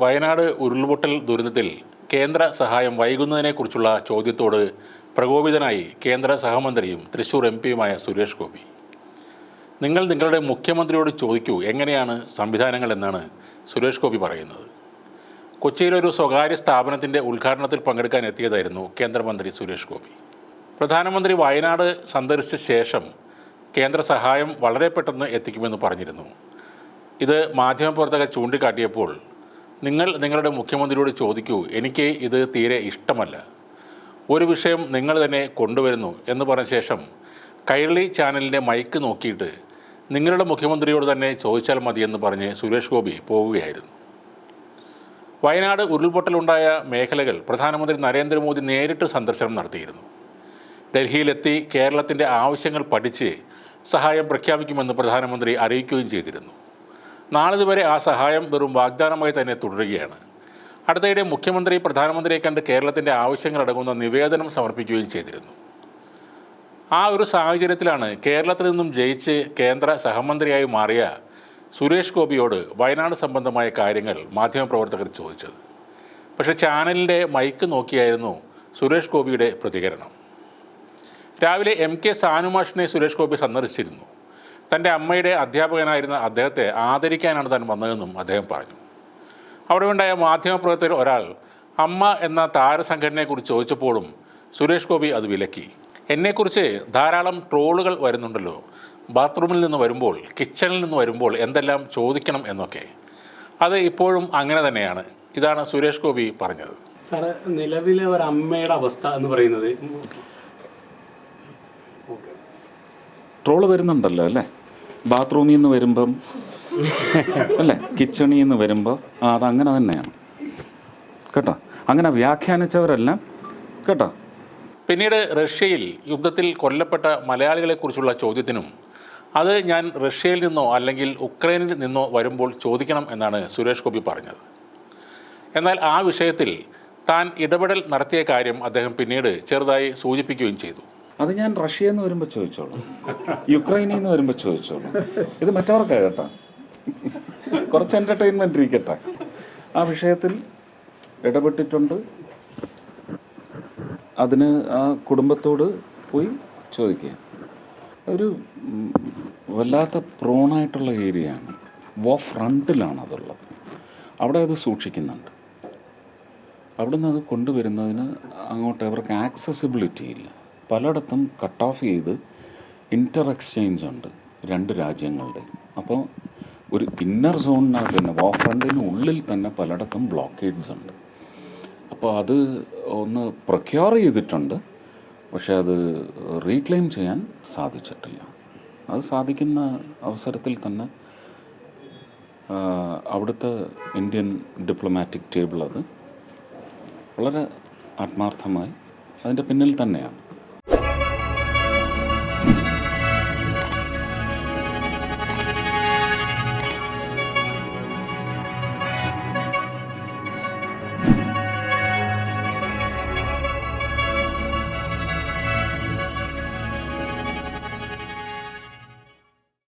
വയനാട് ഉരുൾപൊട്ടൽ ദുരന്തത്തിൽ കേന്ദ്ര സഹായം വൈകുന്നതിനെക്കുറിച്ചുള്ള ചോദ്യത്തോട് പ്രകോപിതനായി കേന്ദ്ര സഹമന്ത്രിയും തൃശൂർ എം പിയുമായ സുരേഷ് ഗോപി. നിങ്ങൾ നിങ്ങളുടെ മുഖ്യമന്ത്രിയോട് ചോദിക്കൂ എങ്ങനെയാണ് സംവിധാനങ്ങൾ എന്നാണ് സുരേഷ് ഗോപി പറയുന്നത്. കൊച്ചിയിലൊരു സ്വകാര്യ സ്ഥാപനത്തിന്റെ ഉദ്ഘാടനത്തിൽ പങ്കെടുക്കാൻ എത്തിയതായിരുന്നു കേന്ദ്രമന്ത്രി സുരേഷ് ഗോപി. പ്രധാനമന്ത്രി വയനാട് സന്ദർശിച്ച ശേഷം കേന്ദ്ര സഹായം വളരെ പെട്ടെന്ന് എത്തിക്കുമെന്ന് പറഞ്ഞിരുന്നു. ഇത് മാധ്യമപ്രവർത്തകർ ചൂണ്ടിക്കാട്ടിയപ്പോൾ നിങ്ങൾ നിങ്ങളുടെ മുഖ്യമന്ത്രിയോട് ചോദിക്കൂ എനിക്ക് ഇത് തീരെ ഇഷ്ടമല്ല. ഒരു വിഷയം നിങ്ങൾ തന്നെ കൊണ്ടുവരുന്നു എന്ന് പറഞ്ഞ ശേഷം കൈരളി ചാനലിന്റെ മൈക്ക് നോക്കിയിട്ട് നിങ്ങളുടെ മുഖ്യമന്ത്രിയോട് തന്നെ ചോദിച്ചാൽ മതിയെന്ന് പറഞ്ഞ് സുരേഷ് ഗോപി പോവുകയായിരുന്നു. വയനാട് ഉരുൾപൊട്ടലുണ്ടായ മേഖലകൾ പ്രധാനമന്ത്രി നരേന്ദ്രമോദി നേരിട്ട് സന്ദർശനം നടത്തിയിരുന്നു. ഡൽഹിയിലെത്തി കേരളത്തിന്റെ ആവശ്യങ്ങൾ പഠിച്ച് സഹായം പ്രഖ്യാപിക്കുമെന്ന് പ്രധാനമന്ത്രി അറിയിക്കുകയും ചെയ്തിരുന്നു. നാളിതുവരെ ആ സഹായം വെറും വാഗ്ദാനമായി തന്നെ തുടരുകയാണ്. അടുത്തയിടെ മുഖ്യമന്ത്രി പ്രധാനമന്ത്രിയെ കണ്ട് കേരളത്തിന്റെ ആവശ്യങ്ങളടങ്ങുന്ന നിവേദനം സമർപ്പിക്കുകയും ചെയ്തിരുന്നു. ആ ഒരു സാഹചര്യത്തിലാണ് കേരളത്തിൽ നിന്നും ജയിച്ച് കേന്ദ്ര സഹമന്ത്രിയായി മാറിയ സുരേഷ് ഗോപിയോട് വയനാട് സംബന്ധമായ കാര്യങ്ങൾ മാധ്യമപ്രവർത്തകർ ചോദിച്ചത്. പക്ഷേ ചാനലിന്റെ മൈക്ക് നോക്കിയായിരുന്നു സുരേഷ് ഗോപിയുടെ പ്രതികരണം. രാവിലെ എം കെ സാനുമാഷിനെ സുരേഷ് ഗോപി സന്ദർശിച്ചിരുന്നു. തന്റെ അമ്മയുടെ അധ്യാപകനായിരുന്ന അദ്ദേഹത്തെ ആദരിക്കാനാണ് താൻ വന്നതെന്നും അദ്ദേഹം പറഞ്ഞു. അവിടെ ഉണ്ടായ മാധ്യമപ്രവർത്തകർ ഒരാൾ അമ്മ എന്ന താരസംഘടനയെക്കുറിച്ച് ചോദിച്ചപ്പോഴും സുരേഷ് ഗോപി അത് വിലക്കി. എന്നെക്കുറിച്ച് ധാരാളം ട്രോളുകൾ വരുന്നുണ്ടല്ലോ. ബാത്റൂമിൽ നിന്ന് വരുമ്പോൾ കിച്ചണിൽ നിന്ന് വരുമ്പോൾ എന്തെല്ലാം ചോദിക്കണം എന്നൊക്കെ. അത് ഇപ്പോഴും അങ്ങനെ തന്നെയാണ്. ഇതാണ് സുരേഷ് ഗോപി പറഞ്ഞത്. സാറ് നിലവിലെ ഒരു അമ്മയുടെ അവസ്ഥ എന്ന് പറയുന്നത് ട്രോൾ വരുന്നുണ്ടല്ലോ അല്ലേ? ബാത്റൂമിൽ നിന്ന് വരുമ്പം അല്ലേ? കിച്ചണിൽ നിന്ന് വരുമ്പോൾ അതങ്ങനെ തന്നെയാണ്. കേട്ടോ? അങ്ങനെ വ്യാഖ്യാനിച്ചവരെല്ലാം കേട്ടോ? പിന്നീട് റഷ്യയിൽ യുദ്ധത്തിൽ കൊല്ലപ്പെട്ട മലയാളികളെക്കുറിച്ചുള്ള ചോദ്യത്തിനും അത് ഞാൻ റഷ്യയിൽ നിന്നോ അല്ലെങ്കിൽ ഉക്രൈനിൽ നിന്നോ വരുമ്പോൾ ചോദിക്കണം എന്നാണ് സുരേഷ് ഗോപി പറഞ്ഞത്. എന്നാൽ ആ വിഷയത്തിൽ താൻ ഇടപെടൽ നടത്തിയ കാര്യം അദ്ദേഹം പിന്നീട് ചെറുതായി സൂചിപ്പിക്കുകയും ചെയ്തു. അത് ഞാൻ റഷ്യയിൽ നിന്ന് വരുമ്പോൾ ചോദിച്ചോളൂ. യുക്രൈനിൽ നിന്ന് വരുമ്പോൾ ചോദിച്ചോളൂ. ഇത് മറ്റവർക്കാ കേട്ടോ? കുറച്ച് എന്റർടൈൻമെന്റ് ഇരിക്കട്ടെ. ആ വിഷയത്തിൽ ഇടപെട്ടിട്ടുണ്ട്. അതിന് ആ കുടുംബത്തോട് പോയി ചോദിക്കുക ഒരു വല്ലാത്ത പ്രോണായിട്ടുള്ള ഏരിയയാണ്. വോ ഫ്രണ്ടിലാണ് അതുള്ളത് അവിടെ അത് സൂക്ഷിക്കുന്നുണ്ട്. അവിടുന്ന് അത് കൊണ്ടുവരുന്നതിന് അങ്ങോട്ട് അവർക്ക് ആക്സസിബിലിറ്റി ഇല്ല. പലയിടത്തും കട്ട് ഓഫ് ചെയ്ത് ഇന്റർ എക്സ്ചേഞ്ച് ഉണ്ട് രണ്ട് രാജ്യങ്ങളുടെ. അപ്പോൾ ഒരു ഇന്നർ സോണിനകത്ത് തന്നെ വോ ഫ്രണ്ടിന് ഉള്ളിൽ തന്നെ പലയിടത്തും ബ്ലോക്കേഡ്സ് ഉണ്ട്. അപ്പോൾ അത് ഒന്ന് പ്രൊക്യൂർ ചെയ്തിട്ടുണ്ട് പക്ഷെ അത് റീക്ലെയിം ചെയ്യാൻ സാധിച്ചിട്ടില്ല. അത് സാധിക്കുന്ന അവസരത്തിൽ തന്നെ അവിടുത്തെ ഇന്ത്യൻ ഡിപ്ലോമാറ്റിക് ടേബിൾ അത് വളരെ ആത്മാർത്ഥമായി അതിന്റെ പിന്നിൽ തന്നെയാണ്.